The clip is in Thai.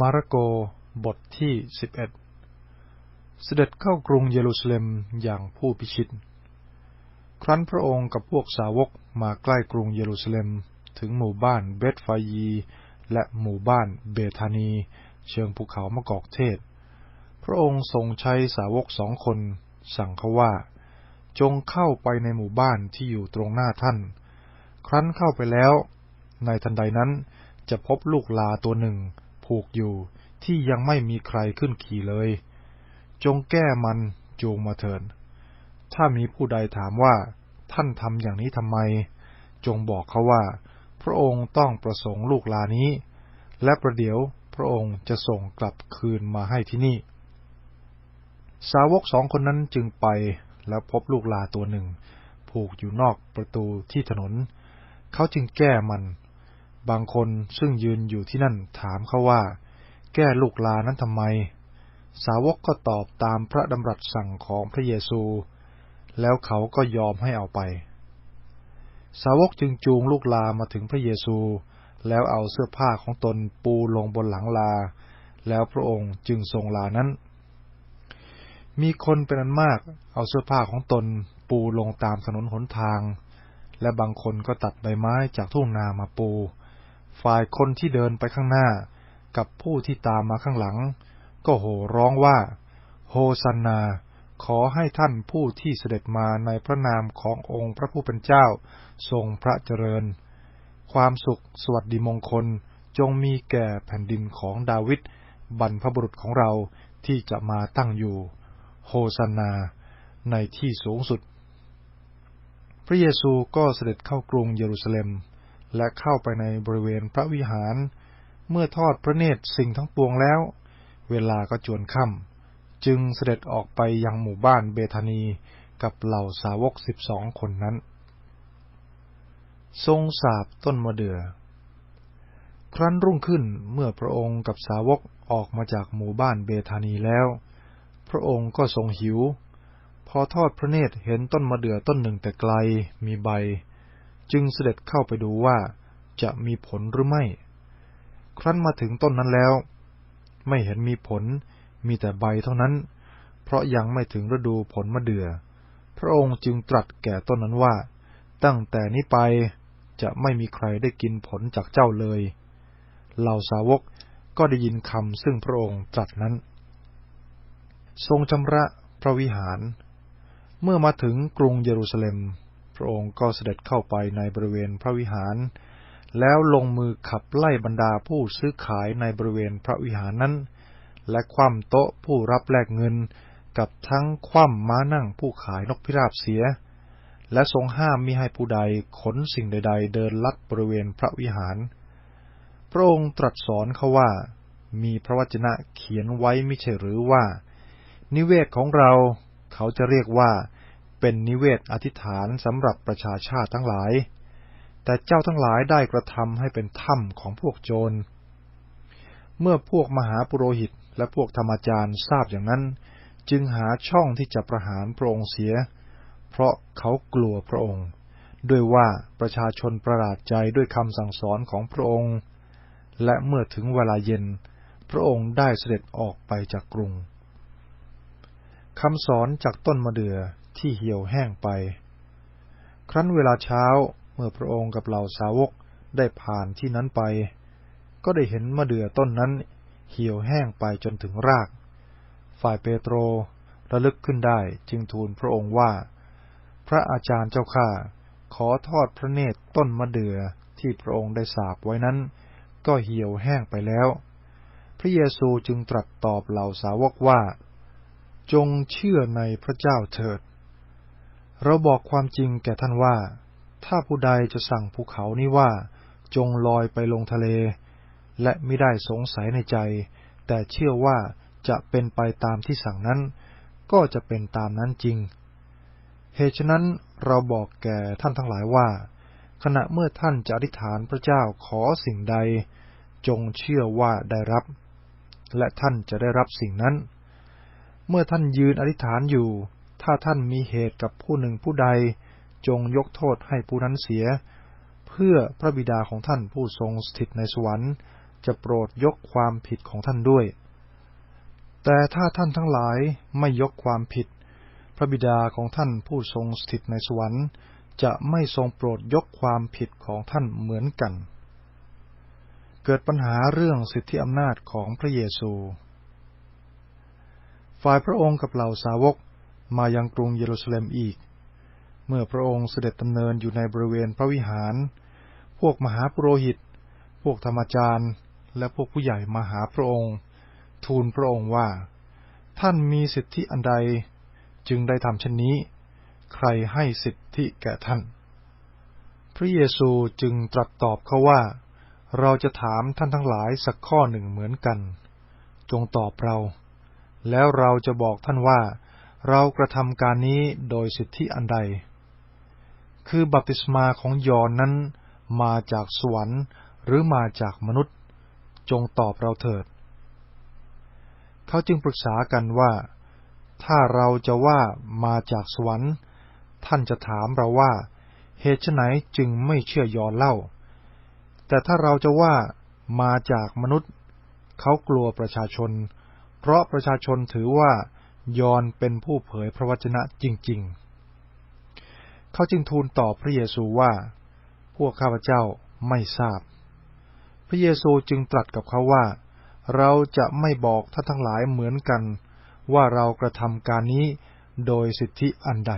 มาระโกบทที่สิบเอ็ดเสด็จเข้ากรุงเยรูซาเล็มอย่างผู้พิชิต ครั้นพระองค์กับพวกสาวกมาใกล้กรุงเยรูซาเล็ม ถึงหมู่บ้านเบธฟายี และหมู่บ้านเบธานี เชิงภูเขามะกอกเทศ พระองค์ทรงใช้สาวกสองคน สั่งเขาว่า จงเข้าไปในหมู่บ้านที่อยู่ตรงหน้าท่าน ครั้นเข้าไปแล้ว ในทันใดนั้นจะพบลูกลาตัวหนึ่ง ผูกอยู่ ที่ยังไม่มีใครขึ้นขี่เลย จงแก้มันจูงมาเถิดถ้ามีผู้ใดถามว่าท่านทำอย่างนี้ทำไม จงบอกเขาว่า พระองค์ต้องประสงค์ลูกลานี้ และประเดี๋ยวพระองค์จะส่งกลับคืนมาให้ที่นี่ สาวกสองคนนั้นจึงไปแล้วพบลูกลาตัวหนึ่ง ผูกอยู่นอกประตูที่ถนน เขาจึงแก้มัน บางคนซึ่งยืนอยู่ที่นั่นถามเขาว่า แก้ลูกลานั้นทำไม สาวกก็ตอบตามพระดำรัสสั่งของพระเยซู แล้วเขาก็ยอมให้เอาไป สาวกจึงจูงลูกลามาถึงพระเยซู แล้วเอาเสื้อผ้าของตนปูลงบนหลังลา แล้วพระองค์จึงทรงลานั้น มีคนเป็นอันมากเอาเสื้อผ้าของตนปูลงตามถนนหนทางและบางคนก็ตัดใบไม้จากทุ่งนามาปู ฝ่ายคนที่เดินไปข้างหน้ากับผู้ที่ตามมาข้างหลัง ก็โห่ร้องว่า โฮสันนา ขอให้ท่านผู้ที่เสด็จมาในพระนามขององค์พระผู้เป็นเจ้า ทรงพระเจริญ ความสุขสวัสดีมงคลจงมีแก่แผ่นดินของดาวิดบรรพบุรุษของเราที่จะมาตั้งอยู่ โฮสันนา ในที่สูงสุด พระเยซูก็เสด็จเข้ากรุงเยรูซาเล็ม และเข้าไปในบริเวณพระวิหาร เมื่อทอดพระเนตรสิ่งทั้งปวงแล้ว เวลาก็จวนค่ำจึงเสด็จออกไปยังหมู่บ้านเบธานีกับเหล่าสาวกสิบสองคนนั้น ทรงสาบต้นมะเดือ่อครั้นรุ่งขึ้นเมื่อพระองค์กับสาวกออกมาจากหมู่บ้านเบธานีแล้ว พระองค์ก็ทรงหิว พอทอดพระเนตรเห็นต้นมะเดื่อต้นหนึ่งแต่ไกลมีใบ จึงเสด็จเข้าไปดูว่าจะมีผลหรือไม่ ครั้นมาถึงต้นนั้นแล้ว ไม่เห็นมีผล มีแต่ใบเท่านั้น เพราะยังไม่ถึงฤดูผลมะเดือ่อ พระองค์จึงตรัสแก่ต้นนั้นว่า ตั้งแต่นี้ไปจะไม่มีใครได้กินผลจากเจ้าเลย เหล่าสาวกก็ได้ยินคำซึ่งพระองค์ตรัสนั้น ทรงชำระพระวิหาร เมื่อมาถึงกรุงเยรูซาเล็ม พระองค์ก็เสด็จเข้าไปในบริเวณพระวิหาร แล้วลงมือขับไล่บรรดาผู้ซื้อขายในบริเวณพระวิหารนั้น และคว่ำโต๊ะผู้รับแลกเงินกับทั้งคว่ำม้านั่งผู้ขายนกพิราบเสีย และทรงห้ามมิให้ผู้ใดขนสิ่งใด ๆ เดินลัดบริเวณพระวิหาร พระองค์ตรัสสอนเขาว่า มีพระวจนะเขียนไว้ไม่ใช่หรือว่า นิเวศของเราเขาจะเรียกว่า เป็นนิเวศอธิษฐานสำหรับประชาชาติทั้งหลาย แต่เจ้าทั้งหลายได้กระทำให้เป็นถ้ำของพวกโจร เมื่อพวกมหาปุโรหิตและพวกธรรมจารย์ทราบอย่างนั้น จึงหาช่องที่จะประหารพระองค์เสีย เพราะเขากลัวพระองค์ ด้วยว่าประชาชนประหลาดใจด้วยคำสั่งสอนของพระองค์ และเมื่อถึงเวลาเย็น พระองค์ได้เสด็จออกไปจากกรุงคำสอนจากต้นมะเดื่อ ที่เหี่ยวแห้งไป ครั้นเวลาเช้าเมื่อพระองค์กับเหล่าสาวกได้ผ่านที่นั้นไป ก็ได้เห็นมะเดื่อต้นนั้น เหี่ยวแห้งไปจนถึงราก ฝ่ายเปโตรระลึกขึ้นได้จึงทูลพระองค์ว่า พระอาจารย์เจ้าข้าขอทอดพระเนตรต้นมะเดื่อที่พระองค์ได้สาบไว้นั้น ก็เหี่ยวแห้งไปแล้ว พระเยซูจึงตรัสตอบเหล่าสาวกว่า จงเชื่อในพระเจ้าเถิด เราบอกความจริงแก่ท่านว่า ถ้าผู้ใดจะสั่งภูเขานี้ว่า จงลอยไปลงทะเล และไม่ได้สงสัยในใจ แต่เชื่อว่าจะเป็นไปตามที่สั่งนั้น ก็จะเป็นตามนั้นจริง เหตุฉะนั้นเราบอกแก่ท่านทั้งหลายว่า ขณะเมื่อท่านจะอธิษฐานพระเจ้าขอสิ่งใด จงเชื่อว่าได้รับ และท่านจะได้รับสิ่งนั้น เมื่อท่านยืนอธิษฐานอยู่ ถ้าท่านมีเหตุกับผู้หนึ่งผู้ใด จงยกโทษให้ผู้นั้นเสีย เพื่อพระบิดาของท่านผู้ทรงสถิตในสวรรค์ จะโปรดยกความผิดของท่านด้วย แต่ถ้าท่านทั้งหลายไม่ยกความผิด พระบิดาของท่านผู้ทรงสถิตในสวรรค์ จะไม่ทรงโปรดยกความผิดของท่านเหมือนกัน เกิดปัญหาเรื่องสิทธิอำนาจของพระเยซู ฝ่ายพระองค์กับเหล่าสาวก มายังกรุงเยรูซาเล็มอีก เมื่อพระองค์เสด็จดำเนินอยู่ในบริเวณพระวิหาร พวกมหาปุโรหิต พวกธรรมจารย์ และพวกผู้ใหญ่มาหาพระองค์ ทูลพระองค์ว่า ท่านมีสิทธิอันใด จึงได้ทำเช่นนี้ ใครให้สิทธิแก่ท่าน พระเยซูจึงตรัสตอบเขาว่า เราจะถามท่านทั้งหลายสักข้อหนึ่งเหมือนกัน จงตอบเรา แล้วเราจะบอกท่านว่า เรากระทำการนี้โดยสิทธิอันใด คือบัพติศมาของยอนนั้นมาจากสวรรค์หรือมาจากมนุษย์ จงตอบเราเถิด เขาจึงปรึกษากันว่า ถ้าเราจะว่ามาจากสวรรค์ ท่านจะถามเราว่า เหตุไหนจึงไม่เชื่อยอนเล่า แต่ถ้าเราจะว่ามาจากมนุษย์ เขากลัวประชาชน เพราะประชาชนถือว่า ยอนเป็นผู้เผยพระวจนะจริง ๆ เขาจึงทูลต่อพระเยซูว่า พวกข้าพเจ้าไม่ทราบ พระเยซูจึงตรัสกับเขาว่า เราจะไม่บอกท่านทั้งหลายเหมือนกัน ว่าเรากระทำการนี้โดยสิทธิอันใด